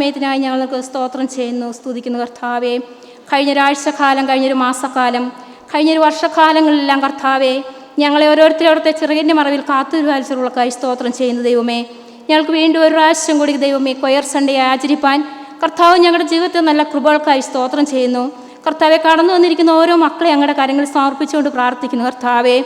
സമയത്തിനായി ഞങ്ങൾക്ക് സ്തോത്രം ചെയ്യുന്നു സ്തുതിക്കുന്നു കർത്താവെ. കഴിഞ്ഞ ഒരാഴ്ചക്കാലം കഴിഞ്ഞൊരു മാസക്കാലം കഴിഞ്ഞൊരു വർഷക്കാലങ്ങളിലെല്ലാം കർത്താവെ ഞങ്ങളെ ഓരോരുത്തരോരുത്തെ ചെറുകിന്റെ മറവിൽ കാത്തുരുവാൽച്ചുള്ളക്കായി സ്തോത്രം ചെയ്യുന്ന ദൈവമേ. ഞങ്ങൾക്ക് വീണ്ടും ഒരു പ്രാവശ്യം കൂടി ദൈവമേ കൊയർ സൺഡേ ആചരിപ്പാൻ കർത്താവ് ഞങ്ങളുടെ ജീവിതത്തിൽ നല്ല കൃപകൾക്കായി സ്തോത്രം ചെയ്യുന്നു. കർത്താവെ കടന്നു വന്നിരിക്കുന്ന ഓരോ മക്കളെ ഞങ്ങളുടെ കാര്യങ്ങൾ സമർപ്പിച്ചുകൊണ്ട് പ്രാർത്ഥിക്കുന്നു കർത്താവെ.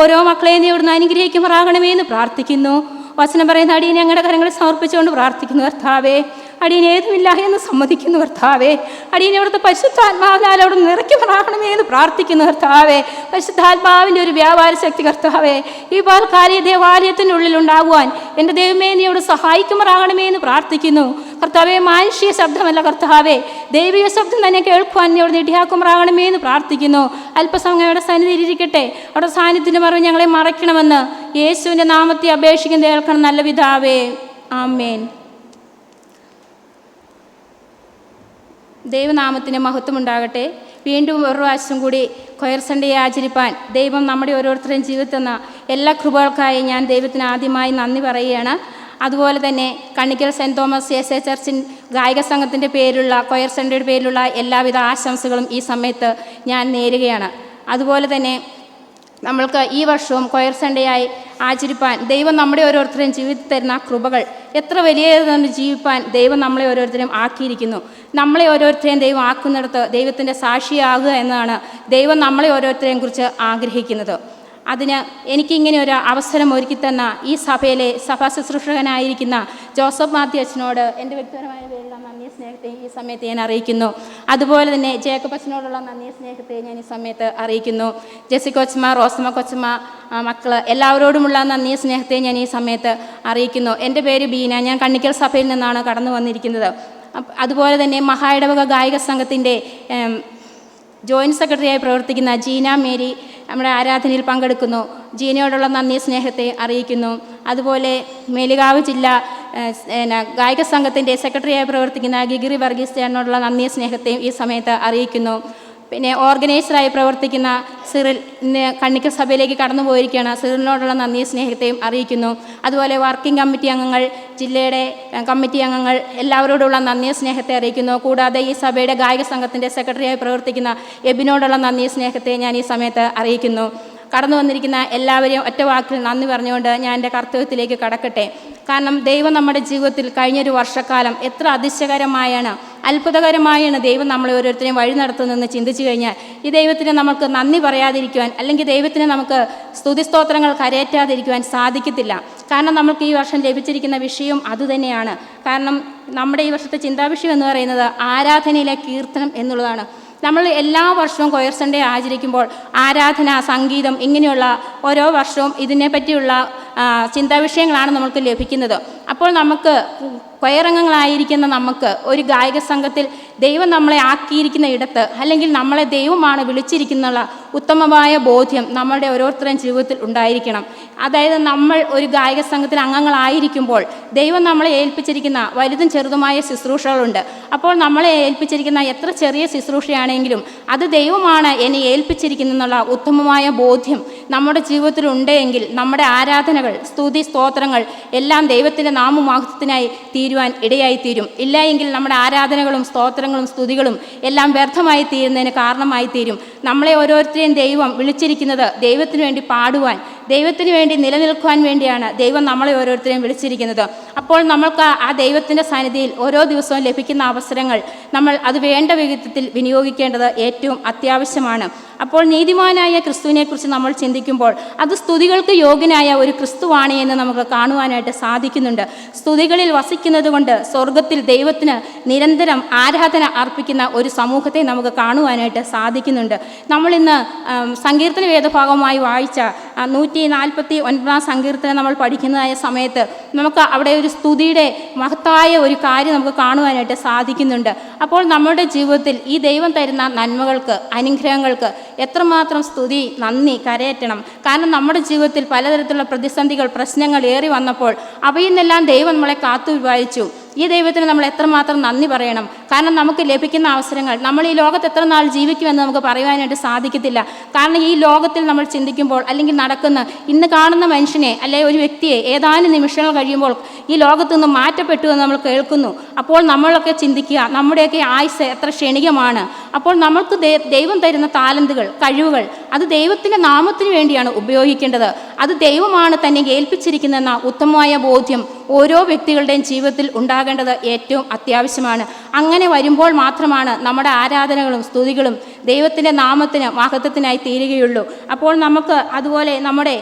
ഓരോ മക്കളെയും നീ ഇവിടുന്ന് അനുഗ്രഹിക്കുമാറാകണമേ എന്ന് പ്രാർത്ഥിക്കുന്നു. വചനം പറയുന്ന അടിയെ ഞങ്ങളുടെ കാര്യങ്ങൾ സമർപ്പിച്ചുകൊണ്ട് പ്രാർത്ഥിക്കുന്നു കർത്താവേ. അടിയൻ ഏതുമില്ല എന്ന് സമ്മതിക്കുന്നു കർത്താവേ. അടിയൻ അവിടുത്തെ പരിശുദ്ധാത്മാവിനാൽ അവിടെ നിറയ്ക്കുമാറാകണമേ എന്ന് പ്രാർത്ഥിക്കുന്നു കർത്താവേ. പരിശുദ്ധാത്മാവിന്റെ ഒരു വ്യാപാര ശക്തി കർത്താവേ. ഈ പാൽക്കാലിയ ദേവാലയത്തിനുള്ളിൽ ഉണ്ടാകുവാൻ എന്റെ ദൈവമേ നീ അവിടെ സഹായിക്കുമാറാകണമേ എന്ന് പ്രാർത്ഥിക്കുന്നു. കർത്താവെ മാനുഷിക ശബ്ദമല്ല കർത്താവേ. ദൈവിക ശബ്ദം തന്നെ കേൾക്കുവാൻ അവിടെ നെടിയാക്കുമറാകണമേ എന്ന് പ്രാർത്ഥിക്കുന്നു. അല്പസമയം അവിടെ സന്നിധിയിൽ ഇരിക്കട്ടെ. അവിടെ സാന്നിധ്യത്തിന്റെ മറവ് ഞങ്ങളെ മറയ്ക്കണമെന്ന് യേശുവിന്റെ നാമത്തെ അപേക്ഷിക്കുന്ന കേൾക്കണം നല്ല വിധാവേ ആമേൻ. ദൈവനാമത്തിന് മഹത്വം ഉണ്ടാകട്ടെ വീണ്ടും ഒരു പ്രാവശ്യം കൂടി കൊയർ സൺഡേ ആചരിപ്പാൻ ദൈവം നമ്മുടെ ഓരോരുത്തരുടെയും ജീവിതത്തിൽ എല്ലാ കൃപകൾക്കായി ഞാൻ ദൈവത്തിന് ആദ്യമായി നന്ദി പറയുകയാണ്. അതുപോലെ തന്നെ Kannikkal saint Thomas S A church in ഗായക സംഘത്തിന്റെ പേരിലുള്ള കൊയർ സൺഡേയുടെ പേരിലുള്ള എല്ലാവിധ ആശംസകളും ഈ സമയത്ത് ഞാൻ നേരുകയാണ്. അതുപോലെ തന്നെ നമ്മൾക്ക് ഈ വർഷവും കൊയർ സൺഡേയായി ആചരിപ്പാൻ ദൈവം നമ്മുടെ ഓരോരുത്തരെയും ജീവിതത്തിൽ തരുന്ന കൃപകൾ എത്ര വലിയതെന്ന് ജീവിപ്പാൻ ദൈവം നമ്മളെ ഓരോരുത്തരെയും ആക്കിയിരിക്കുന്നു. നമ്മളെ ഓരോരുത്തരെയും ദൈവം ആക്കുന്നിടത്ത് ദൈവത്തിന്റെ സാക്ഷിയാകുക എന്നതാണ് ദൈവം നമ്മളെ ഓരോരുത്തരെയും കുറിച്ച് ആഗ്രഹിക്കുന്നത്. അതിന് എനിക്കിങ്ങനെ ഒരു അവസരം ഒരുക്കി തന്ന ഈ സഭയിലെ സഭാ ശുശ്രൂഷകനായിരിക്കുന്ന ജോസഫ് മാത്യു എന്റെ വ്യക്തിപരമായ പേരിലുള്ള നന്ദിയ സ്നേഹത്തെ ഈ സമയത്ത് ഞാൻ അറിയിക്കുന്നു. അതുപോലെ തന്നെ ജേക്കബ് അച്ഛനോടുള്ള നന്ദിയ സ്നേഹത്തെ ഞാൻ ഈ സമയത്ത് അറിയിക്കുന്നു. ജെസി കൊച്ചമ്മ റോസമ്മ കൊച്ചമ്മ മക്കൾ എല്ലാവരോടുമുള്ള നന്ദിയ സ്നേഹത്തെ ഞാൻ ഈ സമയത്ത് അറിയിക്കുന്നു. എന്റെ പേര് ബീന. ഞാൻ കണ്ണിക്കൽ സഭയിൽ നിന്നാണ് കടന്നു വന്നിരിക്കുന്നത് അതുപോലെ തന്നെ മഹായിടവക ഗായക സംഘത്തിന്റെ ജോയിന്റ് സെക്രട്ടറിയായി പ്രവർത്തിക്കുന്ന ജീന മേരി നമ്മുടെ ആരാധനയിൽ പങ്കെടുക്കുന്നു. ജീനയോടുള്ള നന്ദി സ്നേഹത്തെ അറിയിക്കുന്നു. അതുപോലെ മേലുകാവ് ജില്ല ഗായക സംഘത്തിന്റെ സെക്രട്ടറിയായി പ്രവർത്തിക്കുന്ന ഗിഗിറി വർഗീസ് ചേട്ടനോടുള്ള നന്ദി സ്നേഹത്തെയും ഈ സമയത്ത് അറിയിക്കുന്നു. പിന്നെ ഓർഗനൈസറായി പ്രവർത്തിക്കുന്ന സിറിൽ ഇന്ന് കണ്ണിക്കൽ സഭയിലേക്ക് കടന്നു പോയിരിക്കുകയാണ് സിറിലിനോടുള്ള നന്ദി സ്നേഹത്തെയും അറിയിക്കുന്നു. അതുപോലെ വർക്കിംഗ് കമ്മിറ്റി അംഗങ്ങൾ ജില്ലയുടെ കമ്മിറ്റി അംഗങ്ങൾ എല്ലാവരോടുള്ള നന്ദിയ സ്നേഹത്തെ അറിയിക്കുന്നു. കൂടാതെ ഈ സഭയുടെ ഗായക സംഘത്തിന്റെ സെക്രട്ടറിയായി പ്രവർത്തിക്കുന്ന എബിനോടുള്ള നന്ദിയ സ്നേഹത്തെ ഞാൻ ഈ സമയത്ത് അറിയിക്കുന്നു. കടന്നു വന്നിരിക്കുന്ന എല്ലാവരെയും ഒറ്റ വാക്കിൽ നന്ദി പറഞ്ഞുകൊണ്ട് ഞാൻ എന്റെ കർത്തവ്യത്തിലേക്ക് കടക്കട്ടെ. കാരണം ദൈവം നമ്മുടെ ജീവിതത്തിൽ കഴിഞ്ഞൊരു വർഷക്കാലം എത്ര അതിശയകരമായാണ് അത്ഭുതകരമായാണ് ദൈവം നമ്മളെ ഓരോരുത്തരെയും വഴി നടത്തുന്നതെന്ന് ചിന്തിച്ചു കഴിഞ്ഞാൽ ഈ ദൈവത്തിന് നമുക്ക് നന്ദി പറയാതിരിക്കുവാൻ അല്ലെങ്കിൽ ദൈവത്തിന് നമുക്ക് സ്തുതി സ്തോത്രങ്ങൾ കരയറ്റാതിരിക്കുവാൻ സാധിക്കത്തില്ല. കാരണം നമുക്ക് ഈ വർഷം ലഭിച്ചിരിക്കുന്ന വിഷയം അതുതന്നെയാണ് കാരണം നമ്മുടെ ഈ വർഷത്തെ ചിന്താവിഷയം എന്ന് പറയുന്നത് ആരാധനയിലെ കീർത്തനം എന്നുള്ളതാണ്. നമ്മൾ എല്ലാ വർഷവും കൊയർ സൺഡേ ആചരിക്കുമ്പോൾ ആരാധന സംഗീതം ഇങ്ങനെയുള്ള ഓരോ വർഷവും ഇതിനെപ്പറ്റിയുള്ള ചിന്താവിഷയങ്ങളാണ് നമുക്ക് ലഭിക്കുന്നത്. അപ്പോൾ നമുക്ക് കൊയറംഗങ്ങളായിരിക്കുന്ന നമുക്ക് ഒരു ഗായക സംഘത്തിൽ ദൈവം നമ്മളെ ആക്കിയിരിക്കുന്ന ഇടത്ത് അല്ലെങ്കിൽ നമ്മളെ ദൈവമാണ് വിളിച്ചിരിക്കുന്ന ഉത്തമമായ ബോധ്യം നമ്മളുടെ ഓരോരുത്തരുടെയും ജീവിതത്തിൽ ഉണ്ടായിരിക്കണം. അതായത് നമ്മൾ ഒരു ഗായക സംഘത്തിൽ അംഗങ്ങളായിരിക്കുമ്പോൾ ദൈവം നമ്മളെ ഏൽപ്പിച്ചിരിക്കുന്ന വലുതും ചെറുതുമായ ശുശ്രൂഷകളുണ്ട്. അപ്പോൾ നമ്മളെ ഏൽപ്പിച്ചിരിക്കുന്ന എത്ര ചെറിയ ശുശ്രൂഷയാണെങ്കിലും അത് ദൈവമാണ് എന്നെ ഏൽപ്പിച്ചിരിക്കുന്നുള്ള ഉത്തമമായ ബോധ്യം നമ്മുടെ ജീവിതത്തിൽ ഉണ്ടെങ്കിൽ നമ്മുടെ ആരാധനകൾ സ്തുതി സ്തോത്രങ്ങൾ എല്ലാം ദൈവത്തിന്റെ നാമമാഹത്വത്തിനായി തീരുവാൻ ഇടയായി തീരും ഇല്ല എങ്കിൽ നമ്മുടെ ആരാധനകളും സ്തോത്രങ്ങളും സ്തുതികളും എല്ലാം വ്യർത്ഥമായി തീരുന്നതിന് കാരണമായി തീരും നമ്മളെ ഓരോരുത്തരെയും ദൈവം വിളിച്ചിരിക്കുന്നത് ദൈവത്തിന് വേണ്ടി പാടുവാൻ ദൈവത്തിന് വേണ്ടി നിലനിൽക്കുവാൻ വേണ്ടിയാണ് ദൈവം നമ്മളെ ഓരോരുത്തരെയും വിളിച്ചിരിക്കുന്നത്. അപ്പോൾ നമ്മൾക്ക് ആ ദൈവത്തിന്റെ സാന്നിധിയിൽ ഓരോ ദിവസവും ലഭിക്കുന്ന അവസരങ്ങൾ നമ്മൾ അത് വേണ്ട വിധത്തിൽ വിനിയോഗിക്കേണ്ടത് ഏറ്റവും അത്യാവശ്യമാണ്. അപ്പോൾ നീതിമാനായ ക്രിസ്തുവിനെക്കുറിച്ച് നമ്മൾ ചിന്തിക്കുമ്പോൾ അത് സ്തുതികൾക്ക് യോഗ്യനായ ഒരു ക്രിസ്തുവാണ് എന്ന് നമുക്ക് കാണുവാനായിട്ട് സാധിക്കുന്നുണ്ട്. സ്തുതികളിൽ വസിക്കുന്നത് കൊണ്ട് സ്വർഗത്തിൽ ദൈവത്തിന് നിരന്തരം ആരാധന അർപ്പിക്കുന്ന ഒരു സമൂഹത്തെ നമുക്ക് കാണുവാനായിട്ട് സാധിക്കുന്നുണ്ട്. നമ്മളിന്ന് ഇന്ന് സങ്കീർത്തന വേദഭാഗമായി വായിച്ച നൂറ്റി നാൽപ്പത്തി ഒൻപതാം സങ്കീർത്തനം നമ്മൾ പഠിക്കുന്നതായ സമയത്ത് നമുക്ക് അവിടെ ഒരു സ്തുതിയുടെ മഹത്തായ ഒരു കാര്യം നമുക്ക് കാണുവാനായിട്ട് സാധിക്കുന്നുണ്ട്. അപ്പോൾ നമ്മുടെ ജീവിതത്തിൽ ഈ ദൈവം തരുന്ന നന്മകൾക്ക് അനുഗ്രഹങ്ങൾക്ക് എത്രമാത്രം സ്തുതി നന്ദി കരയറ്റണം. കാരണം നമ്മുടെ ജീവിതത്തിൽ പലതരത്തിലുള്ള പ്രതിസന്ധികൾ പ്രശ്നങ്ങൾ ഏറി വന്നപ്പോൾ അവയിൽ നിന്നെല്ലാം ദൈവം നമ്മളെ കാത്തു വിവാഹിച്ചു ഈ ദൈവത്തിന് നമ്മൾ എത്രമാത്രം നന്ദി പറയണം. കാരണം നമുക്ക് ലഭിക്കുന്ന അവസരങ്ങൾ നമ്മൾ ഈ ലോകത്ത് എത്ര നാൾ ജീവിക്കുമെന്ന് നമുക്ക് പറയുവാനായിട്ട് സാധിക്കത്തില്ല. കാരണം ഈ ലോകത്തിൽ നമ്മൾ ചിന്തിക്കുമ്പോൾ അല്ലെങ്കിൽ നടക്കുന്ന ഇന്ന് കാണുന്ന മനുഷ്യനെ അല്ലെ ഒരു വ്യക്തിയെ ഏതാനും നിമിഷങ്ങൾ കഴിയുമ്പോൾ ഈ ലോകത്തു നിന്ന് മാറ്റപ്പെട്ടു എന്ന് നമ്മൾ കേൾക്കുന്നു. അപ്പോൾ നമ്മളൊക്കെ ചിന്തിക്കുക നമ്മുടെയൊക്കെ ആയുസ് എത്ര ക്ഷണികമാണ്. അപ്പോൾ നമ്മൾക്ക് ദൈവം തരുന്ന താലന്തുകൾ കഴിവുകൾ അത് ദൈവത്തിന്റെ നാമത്തിന് വേണ്ടിയാണ് ഉപയോഗിക്കേണ്ടത്. അത് ദൈവമാണ് തന്നെ ഏൽപ്പിച്ചിരിക്കുന്നതെന്ന ഉത്തമമായ ബോധ്യം ഓരോ വ്യക്തികളുടെയും ജീവിതത്തിൽ ഉണ്ടാകേണ്ടത് ഏറ്റവും അത്യാവശ്യമാണ്. അങ്ങനെ വരുമ്പോൾ മാത്രമാണ് നമ്മുടെ ആരാധനകളും സ്തുതികളും ദൈവത്തിന്റെ നാമത്തിന് മഹത്വത്തിനായി തീരുകയുള്ളൂ. അപ്പോൾ നമുക്ക് അതുപോലെ നമ്മുടെ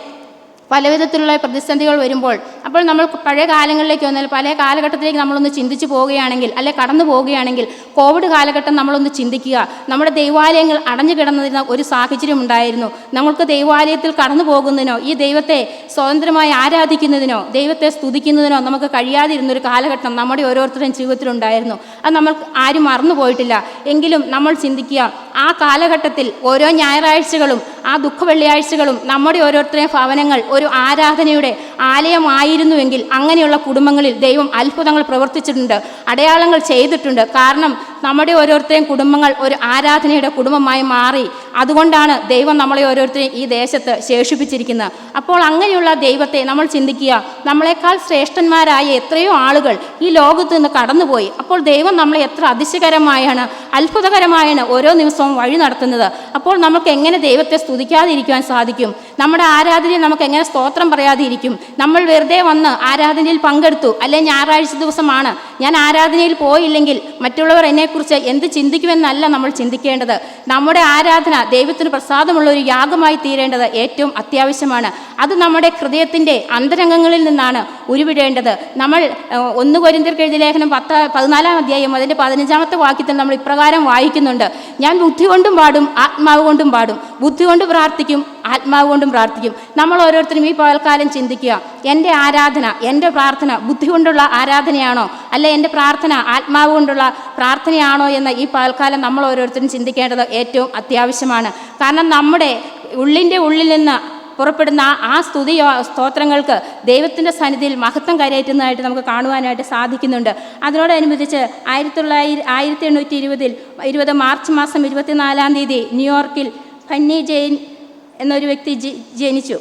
പലവിധത്തിലുള്ള പ്രതിസന്ധികൾ വരുമ്പോൾ അപ്പോൾ നമ്മൾ പഴയ കാലങ്ങളിലേക്ക് വന്നാൽ പല കാലഘട്ടത്തിലേക്ക് നമ്മളൊന്ന് ചിന്തിച്ചു പോവുകയാണെങ്കിൽ അല്ലെ കടന്നു പോവുകയാണെങ്കിൽ കോവിഡ് കാലഘട്ടം നമ്മളൊന്ന് ചിന്തിക്കുക. നമ്മുടെ ദൈവാലയങ്ങൾ അടഞ്ഞു കിടന്നിരുന്ന ഒരു സാഹചര്യം ഉണ്ടായിരുന്നു. നമ്മൾക്ക് ദൈവാലയത്തിൽ കടന്നു പോകുന്നതിനോ ഈ ദൈവത്തെ സ്വതന്ത്രമായി ആരാധിക്കുന്നതിനോ ദൈവത്തെ സ്തുതിക്കുന്നതിനോ നമുക്ക് കഴിയാതിരുന്നൊരു കാലഘട്ടം നമ്മുടെ ഓരോരുത്തരുടെയും ജീവിതത്തിലുണ്ടായിരുന്നു. അത് നമ്മൾ ആരും മറന്നുപോയിട്ടില്ല. എങ്കിലും നമ്മൾ ചിന്തിക്കുക ആ കാലഘട്ടത്തിൽ ഓരോ ഞായറാഴ്ചകളും ആ ദുഃഖ വെള്ളിയാഴ്ചകളും നമ്മുടെ ഓരോരുത്തരുടെയും ഭവനങ്ങൾ ഒരു ആരാധനയുടെ ആലയമായിരുന്നുവെങ്കിൽ അങ്ങനെയുള്ള കുടുംബങ്ങളിൽ ദൈവം അത്ഭുതങ്ങൾ പ്രവർത്തിച്ചിട്ടുണ്ട് അടയാളങ്ങൾ ചെയ്തിട്ടുണ്ട്. കാരണം നമ്മുടെ ഓരോരുത്തരെയും കുടുംബങ്ങൾ ഒരു ആരാധനയുടെ കുടുംബമായി മാറി. അതുകൊണ്ടാണ് ദൈവം നമ്മളെ ഓരോരുത്തരെയും ഈ ദേശത്ത് ശേഷിപ്പിച്ചിരിക്കുന്നത്. അപ്പോൾ അങ്ങനെയുള്ള ദൈവത്തെ നമ്മൾ ചിന്തിക്കുക നമ്മളെക്കാൾ ശ്രേഷ്ഠന്മാരായ എത്രയോ ആളുകൾ ഈ ലോകത്ത് നിന്ന് കടന്നുപോയി. അപ്പോൾ ദൈവം നമ്മളെ എത്ര അതിശയകരമായാണ് അത്ഭുതകരമായാണ് ഓരോ ദിവസവും വഴി നടത്തുന്നത്. അപ്പോൾ നമുക്ക് എങ്ങനെ ദൈവത്തെ സ്തുതിക്കാതിരിക്കുവാൻ സാധിക്കും? നമ്മുടെ ആരാധനയിൽ നമുക്ക് എങ്ങനെ സ്തോത്രം പറയാതിരിക്കും? നമ്മൾ വെറുതെ വന്ന് ആരാധനയിൽ പങ്കെടുത്തു. അല്ലെ ഞായറാഴ്ച ദിവസമാണ്. ഞാൻ ആരാധനയിൽ പോയില്ലെങ്കിൽ മറ്റുള്ളവർ എന്നെക്കുറിച്ച് എന്ത് ചിന്തിക്കുമെന്നല്ല നമ്മൾ ചിന്തിക്കേണ്ടത്. നമ്മുടെ ആരാധന ദൈവത്തിന് പ്രസാദമുള്ള ഒരു യാഗമായി തീരേണ്ടത് ഏറ്റവും അത്യാവശ്യമാണ്. അത് നമ്മുടെ ഹൃദയത്തിന്റെ അന്തരംഗങ്ങളിൽ നിന്നാണ് ഉരുവിടേണ്ടത്. നമ്മൾ ഒന്ന് കൊരിന്തിർ എഴുതിയ ലേഖനം പത്ത് പതിനാലാം അധ്യായം അതിന്റെ പതിനഞ്ചാമത്തെ വാക്യത്തിൽ നമ്മൾ ഇപ്രകാരം വായിക്കുന്നുണ്ട്. ഞാൻ ബുദ്ധി കൊണ്ടും പാടും ആത്മാവ് കൊണ്ടും പാടും. ബുദ്ധി കൊണ്ട് പ്രാർത്ഥിക്കും ആത്മാവ് കൊണ്ടും പ്രാർത്ഥിക്കും. നമ്മൾ ഓരോരുത്തരും ഈ പകൽക്കാലം ചിന്തിക്കുക എന്റെ ആരാധന എന്റെ പ്രാർത്ഥന ബുദ്ധി കൊണ്ടുള്ള ആരാധനയാണോ? അല്ലെ എന്റെ പ്രാർത്ഥന ആത്മാവ് കൊണ്ടുള്ള പ്രാർത്ഥനയാണോ എന്ന് ഈ പകൽക്കാലം നമ്മൾ ഓരോരുത്തരും ചിന്തിക്കേണ്ടത് ഏറ്റവും അത്യാവശ്യമാണ്. കാരണം നമ്മുടെ ഉള്ളിന്റെ ഉള്ളിൽ നിന്ന് പുറപ്പെടുന്ന ആ- സ്തുതി സ്തോത്രങ്ങൾക്ക് ദൈവത്തിന്റെ സന്നിധിയിൽ മഹത്വം കരയറ്റുന്നതായിട്ട് നമുക്ക് കാണുവാനായിട്ട് സാധിക്കുന്നുണ്ട്. അതിനോടനുബന്ധിച്ച് ആയിരത്തി തൊള്ളായിരത്തി ആയിരത്തി എണ്ണൂറ്റി ഇരുപതിൽ ഇരുപത് മാർച്ച് മാസം ഇരുപത്തിനാലാം തീയതി ന്യൂയോർക്കിൽ ഫന്നി ജെയിൻ എന്നൊരു വ്യക്തി ജനിച്ചു.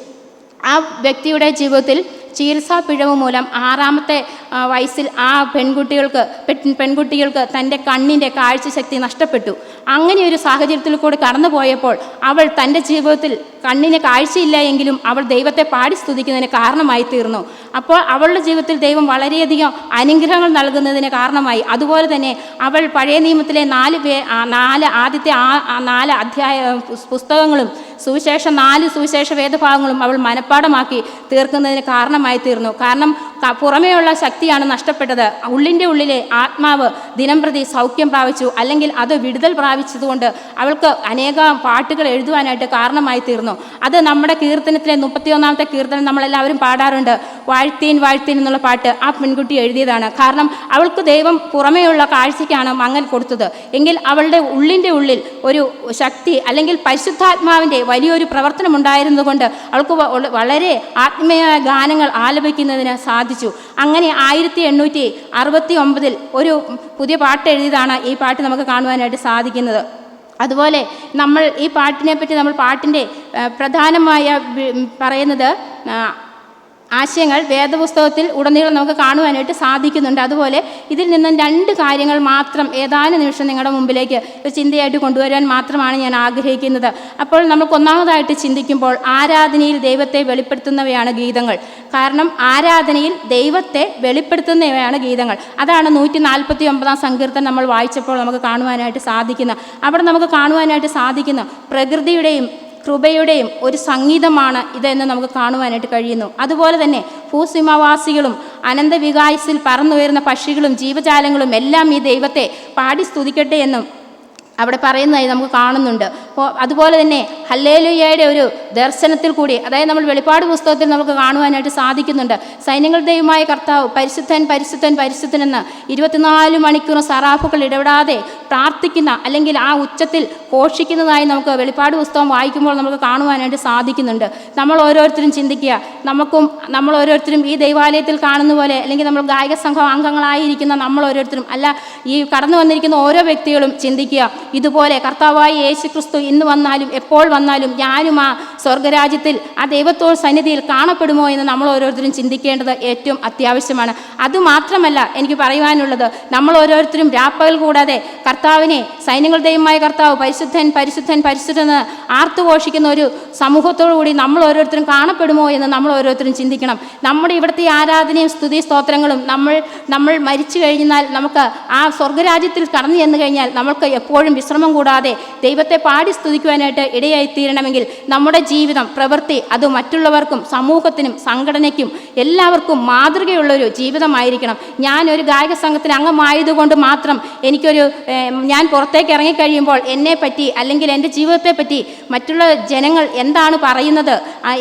ആ വ്യക്തിയുടെ ജീവിതത്തിൽ ചികിത്സാ പിഴവ് മൂലം ആറാമത്തെ വയസ്സിൽ ആ പെൺകുട്ടികൾക്ക് പെൺകുട്ടികൾക്ക് തന്റെ കണ്ണിന്റെ കാഴ്ചശക്തി നഷ്ടപ്പെട്ടു. അങ്ങനെ ഒരു സാഹചര്യത്തിൽ കൂടി കടന്നു പോയപ്പോൾ അവൾ തന്റെ ജീവിതത്തിൽ കണ്ണിന് കാഴ്ചയില്ല എങ്കിലും അവൾ ദൈവത്തെ പാടി സ്തുതിക്കുന്നതിന് കാരണമായി തീർന്നു. അപ്പോൾ അവളുടെ ജീവിതത്തിൽ ദൈവം വളരെയധികം അനുഗ്രഹങ്ങൾ നൽകുന്നതിന് കാരണമായി. അതുപോലെ തന്നെ അവൾ പഴയ നിയമത്തിലെ നാല് പേ നാല് ആദ്യത്തെ ആ നാല് അധ്യായ പുസ്തകങ്ങളും സുവിശേഷ നാല് സുവിശേഷ വേദഭാഗങ്ങളും അവൾ മനഃപ്പാടമാക്കി തീർക്കുന്നതിന് കാരണമായി. തീർന്നു. കാരണം പുറമേയുള്ള ശക്തിയാണ് നഷ്ടപ്പെട്ടത്. ഉള്ളിന്റെ ഉള്ളിലെ ആത്മാവ് ദിനം പ്രതി സൗഖ്യം പ്രാപിച്ചു. അല്ലെങ്കിൽ അത് വിടുതൽ പ്രാപിച്ചതുകൊണ്ട് അവൾക്ക് അനേകം പാട്ടുകൾ എഴുതുവാനായിട്ട് കാരണമായി തീർന്നു. അത് നമ്മുടെ കീർത്തനത്തിലെ മുപ്പത്തിയൊന്നാമത്തെ കീർത്തനം നമ്മളെല്ലാവരും പാടാറുണ്ട്. വാഴ്ത്തീൻ വാഴ്ത്തീൻ എന്നുള്ള പാട്ട് ആ പെൺകുട്ടി എഴുതിയതാണ്. കാരണം അവൾക്ക് ദൈവം പുറമേയുള്ള കാഴ്ചയ്ക്കാണ് മങ്ങൽ കൊടുത്തത്. എങ്കിൽ അവളുടെ ഉള്ളിന്റെ ഉള്ളിൽ ഒരു ശക്തി അല്ലെങ്കിൽ പരിശുദ്ധാത്മാവിന്റെ വലിയൊരു പ്രവർത്തനം ഉണ്ടായിരുന്നതുകൊണ്ട് അവൾക്ക് വളരെ ആത്മീയ ഗാനങ്ങൾ ആലപിക്കുന്നതിന് സാധിച്ചു. അങ്ങനെ ആയിരത്തി എണ്ണൂറ്റി അറുപത്തി ഒമ്പതിൽ ഒരു പുതിയ പാട്ട് എഴുതിയതാണ് ഈ പാട്ട് നമുക്ക് കാണുവാനായിട്ട് സാധിക്കുന്നത്. അതുപോലെ നമ്മൾ ഈ പാട്ടിനെപ്പറ്റി നമ്മൾ പാട്ടിന്റെ പ്രധാനമായ പറയുന്നത് ആശയങ്ങൾ വേദപുസ്തകത്തിൽ ഉടനീളം നമുക്ക് കാണുവാനായിട്ട് സാധിക്കുന്നുണ്ട്. അതുപോലെ ഇതിൽ നിന്നും രണ്ട് കാര്യങ്ങൾ മാത്രം ഏതാനും നിമിഷം നിങ്ങളുടെ മുമ്പിലേക്ക് ഒരു ചിന്തയായിട്ട് കൊണ്ടുവരാൻ മാത്രമാണ് ഞാൻ ആഗ്രഹിക്കുന്നത്. അപ്പോൾ നമുക്ക് ഒന്നാമതായിട്ട് ചിന്തിക്കുമ്പോൾ ആരാധനയിൽ ദൈവത്തെ വെളിപ്പെടുത്തുന്നവയാണ് ഗീതങ്ങൾ. കാരണം ആരാധനയിൽ ദൈവത്തെ വെളിപ്പെടുത്തുന്നവയാണ് ഗീതങ്ങൾ. അതാണ് നൂറ്റി നാൽപ്പത്തി ഒമ്പതാം സങ്കീർത്തനം നമ്മൾ വായിച്ചപ്പോൾ നമുക്ക് കാണുവാനായിട്ട് സാധിക്കുന്ന അവിടെ നമുക്ക് കാണുവാനായിട്ട് സാധിക്കുന്നു പ്രകൃതിയുടെയും കൃപയുടെയും ഒരു സംഗീതമാണ് ഇതെന്ന് നമുക്ക് കാണുവാനായിട്ട് കഴിയുന്നു. അതുപോലെ തന്നെ ഭൂസിമവാസികളും അനന്തവികായസിൽ പറന്നുയരുന്ന പക്ഷികളും ജീവജാലങ്ങളും എല്ലാം ഈ ദൈവത്തെ പാടി സ്തുതിക്കട്ടെ എന്നും അവിടെ പറയുന്നതായി നമുക്ക് കാണുന്നുണ്ട്. അപ്പോൾ അതുപോലെ തന്നെ ഹല്ലേലുയ്യയുടെ ഒരു ദർശനത്തിൽ കൂടി അതായത് നമ്മൾ വെളിപ്പാട് പുസ്തകത്തിൽ നമുക്ക് കാണുവാനായിട്ട് സാധിക്കുന്നുണ്ട്. സൈന്യങ്ങളുടെ ദൈവമായ കർത്താവ് പരിശുദ്ധൻ പരിശുദ്ധൻ പരിശുദ്ധൻ എന്ന് ഇരുപത്തിനാല് മണിക്കൂർ സറാഫുകൾ ഇടപെടാതെ പ്രാർത്ഥിക്കുന്ന അല്ലെങ്കിൽ ആ ഉച്ചത്തിൽ ഘോഷിക്കുന്നതായി നമുക്ക് വെളിപ്പാട് പുസ്തകം വായിക്കുമ്പോൾ നമുക്ക് കാണുവാനായിട്ട് സാധിക്കുന്നുണ്ട്. നമ്മൾ ഓരോരുത്തരും ചിന്തിക്കുക നമുക്കും നമ്മൾ ഓരോരുത്തരും ഈ ദൈവാലയത്തിൽ കാണുന്ന പോലെ അല്ലെങ്കിൽ നമ്മൾ ഗായക സംഘം അംഗങ്ങളായിരിക്കുന്ന നമ്മൾ ഓരോരുത്തരും അല്ല ഈ കടന്നു വന്നിരിക്കുന്ന ഓരോ വ്യക്തികളും ചിന്തിക്കുക ഇതുപോലെ കർത്താവായ യേശു ക്രിസ്തു ഇന്ന് വന്നാലും എപ്പോൾ വന്നാലും ഞാനും ആ സ്വർഗരാജ്യത്തിൽ ആ ദൈവത്തോ സന്നിധിയിൽ കാണപ്പെടുമോ എന്ന് നമ്മൾ ഓരോരുത്തരും ചിന്തിക്കേണ്ടത് ഏറ്റവും അത്യാവശ്യമാണ്. അതുമാത്രമല്ല എനിക്ക് പറയുവാനുള്ളത് നമ്മൾ ഓരോരുത്തരും രാപ്പകൽ കൂടാതെ കർത്താവിനെ സൈന്യങ്ങളുടെയുമായ ദൈവമായ കർത്താവ് പരിശുദ്ധൻ പരിശുദ്ധൻ എന്ന് ആർത്തുഘോഷിക്കുന്ന ഒരു സമൂഹത്തോടുകൂടി നമ്മൾ ഓരോരുത്തരും കാണപ്പെടുമോ എന്ന് നമ്മൾ ഓരോരുത്തരും ചിന്തിക്കണം. നമ്മുടെ ഇവിടുത്തെ ആരാധനയും സ്തുതി സ്തോത്രങ്ങളും നമ്മൾ നമ്മൾ മരിച്ചു കഴിഞ്ഞാൽ നമുക്ക് ആ സ്വർഗരാജ്യത്തിൽ കടന്നു ചെന്ന് കഴിഞ്ഞാൽ നമുക്ക് എപ്പോഴും വിശ്രമം കൂടാതെ ദൈവത്തെ പാടി സ്തുതിക്കുവാനായിട്ട് ഇടയായി തീരണമെങ്കിൽ നമ്മുടെ ജീവിതം പ്രവൃത്തി അത് മറ്റുള്ളവർക്കും സമൂഹത്തിനും സംഘടനയ്ക്കും എല്ലാവർക്കും മാതൃകയുള്ളൊരു ജീവിതമായിരിക്കണം. ഞാൻ ഒരു ഗായക സംഘത്തിന് അംഗമായതുകൊണ്ട് മാത്രം എനിക്കൊരു ഞാൻ പുറത്തേക്ക് ഇറങ്ങിക്കഴിയുമ്പോൾ എന്നെ പറ്റി അല്ലെങ്കിൽ എന്റെ ജീവിതത്തെ പറ്റി മറ്റുള്ള ജനങ്ങൾ എന്താണ് പറയുന്നത്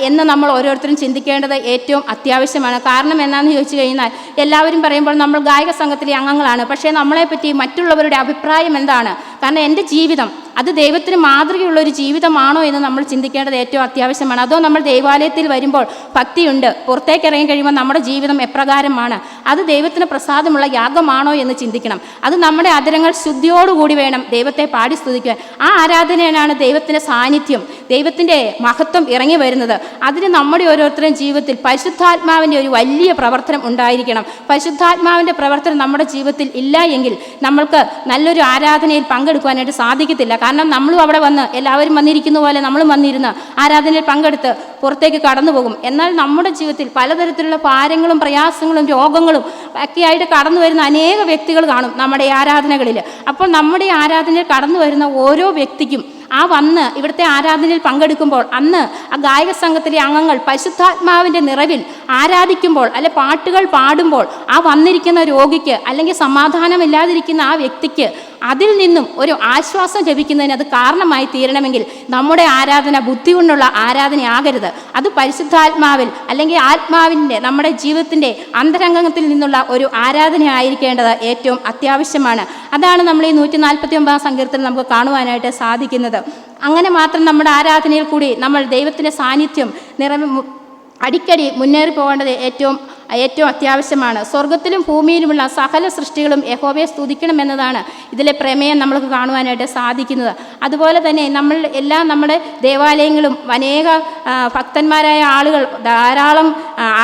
എന്ന് നമ്മൾ ഓരോരുത്തരും ചിന്തിക്കേണ്ടത് ഏറ്റവും അത്യാവശ്യമാണ്. കാരണം എന്നാന്ന് ചോദിച്ചു കഴിഞ്ഞാൽ എല്ലാവരും പറയുമ്പോൾ നമ്മൾ ഗായക സംഘത്തിലെ അംഗങ്ങളാണ്. പക്ഷേ നമ്മളെ പറ്റി മറ്റുള്ളവരുടെ അഭിപ്രായം എന്താണ്? കാരണം എന്റെ ജീവിതം അത് ദൈവത്തിന് മാതൃകയുള്ള ഒരു ജീവിതമാണോ എന്ന് നമ്മൾ ചിന്തിക്കേണ്ടത് ഏറ്റവും അത്യാവശ്യമാണ്. അതോ നമ്മൾ ദൈവാലയത്തിൽ വരുമ്പോൾ ഭക്തിയുണ്ട് പുറത്തേക്ക് ഇറങ്ങി കഴിയുമ്പോൾ നമ്മുടെ ജീവിതം എപ്രകാരമാണ് അത് ദൈവത്തിന് പ്രസാദമുള്ള യാഗമാണോ എന്ന് ചിന്തിക്കണം. അത് നമ്മുടെ അതിരങ്ങൾ ശുദ്ധിയോടുകൂടി വേണം ദൈവത്തെ പാടി സ്തുതിക്കുവാൻ. ആ ആരാധനയാണ് ദൈവത്തിന്റെ സാന്നിധ്യം ദൈവത്തിന്റെ മഹത്വം ഇറങ്ങി വരുന്നത്. അതിന് നമ്മുടെ ഓരോരുത്തരുടെയും ജീവിതത്തിൽ പരിശുദ്ധാത്മാവിന്റെ ഒരു വലിയ പ്രവർത്തനം ഉണ്ടായിരിക്കണം. പരിശുദ്ധാത്മാവിന്റെ പ്രവർത്തനം നമ്മുടെ ജീവിതത്തിൽ ഇല്ല എങ്കിൽ നമ്മൾക്ക് നല്ലൊരു ആരാധനയിൽ പങ്കെടുക്കുവാനായിട്ട് സാധിക്കത്തില്ല. കാരണം നമ്മളും അവിടെ വന്ന് എല്ലാവരും വന്നിരിക്കുന്ന പോലെ നമ്മളും വന്നിരുന്ന് ആരാധനയിൽ പങ്കെടുത്ത് പുറത്തേക്ക് കടന്നു പോകും. എന്നാൽ നമ്മുടെ ജീവിതത്തിൽ പലതരത്തിലുള്ള ഭാരങ്ങളും പ്രയാസങ്ങളും രോഗങ്ങളും ഒക്കെയായിട്ട് കടന്നു വരുന്ന അനേക വ്യക്തികൾ കാണും നമ്മുടെ ആരാധനകളിൽ. അപ്പോൾ നമ്മുടെ ആരാധനയിൽ കടന്നു വരുന്ന ഓരോ വ്യക്തിക്കും ആ വന്ന് ഇവിടുത്തെ ആരാധനയിൽ പങ്കെടുക്കുമ്പോൾ അന്ന് ആ ഗായക സംഘത്തിലെ അംഗങ്ങൾ പരിശുദ്ധാത്മാവിന്റെ നിറവിൽ ആരാധിക്കുമ്പോൾ അല്ലെ പാട്ടുകൾ പാടുമ്പോൾ ആ വന്നിരിക്കുന്ന രോഗിക്ക് അല്ലെങ്കിൽ സമാധാനമില്ലാതിരിക്കുന്ന ആ വ്യക്തിക്ക് അതിൽ നിന്നും ഒരു ആശ്വാസം ലഭിക്കുന്നതിന് അത് കാരണമായി തീരണമെങ്കിൽ നമ്മുടെ ആരാധന ബുദ്ധി കൊണ്ടുള്ള ആരാധനയാകരുത്. അത് പരിശുദ്ധാത്മാവിൽ അല്ലെങ്കിൽ ആത്മാവിന്റെ നമ്മുടെ ജീവിതത്തിന്റെ അന്തരംഗത്തിൽ നിന്നുള്ള ഒരു ആരാധനയായിരിക്കേണ്ടത് ഏറ്റവും അത്യാവശ്യമാണ്. അതാണ് നമ്മൾ ഈ നൂറ്റി നാൽപ്പത്തി ഒമ്പതാം സങ്കീർത്തനം നമുക്ക് കാണുവാനായിട്ട് സാധിക്കുന്നത്. അങ്ങനെ മാത്രം നമ്മുടെ ആരാധനയിൽ കൂടി നമ്മൾ ദൈവത്തിന്റെ സാന്നിധ്യം നിറ അടിക്കടി മുന്നേറി പോകേണ്ടത് ഏറ്റവും ഏറ്റവും അത്യാവശ്യമാണ്. സ്വർഗത്തിലും ഭൂമിയിലുമുള്ള സകല സൃഷ്ടികളും യഹോവയെ സ്തുതിക്കണമെന്നതാണ് ഇതിലെ പ്രമേയം നമ്മൾക്ക് കാണുവാനായിട്ട് സാധിക്കുന്നത്. അതുപോലെ തന്നെ നമ്മൾ എല്ലാ നമ്മുടെ ദേവാലയങ്ങളും അനേക ഭക്തന്മാരായ ആളുകൾ ധാരാളം